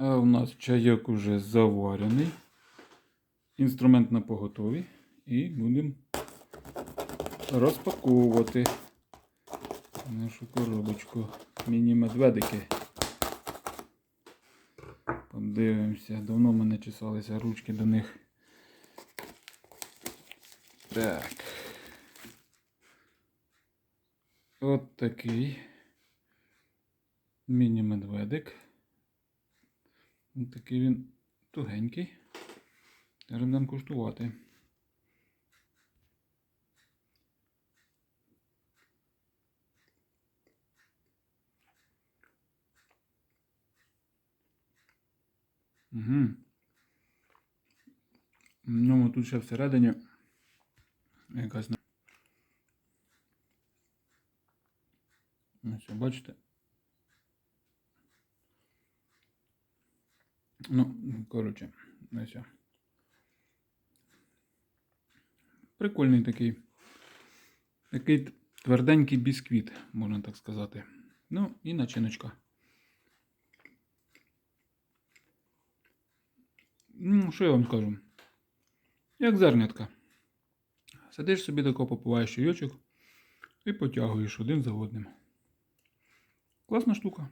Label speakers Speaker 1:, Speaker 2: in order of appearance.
Speaker 1: А у нас чайок уже заварений. Інструмент на поготові. І будемо розпаковувати нашу коробочку. Міні-медведики. Подивимося. Давно мене чесалися ручки до них. Так. От такий міні-медведик. Ось такий він тугенький. Зараз будемо куштувати. Угу. Ну, тут ще всередині якась. Ось, бачите? Ну, коротше, ось. Прикольний такий. Такий тверденький бісквіт, можна так сказати. Ну, і начиночка. Ну, що я вам скажу? Як зернятка. Сидиш собі тако, попиваєш чайочок і потягуєш один за одним. Класна штука.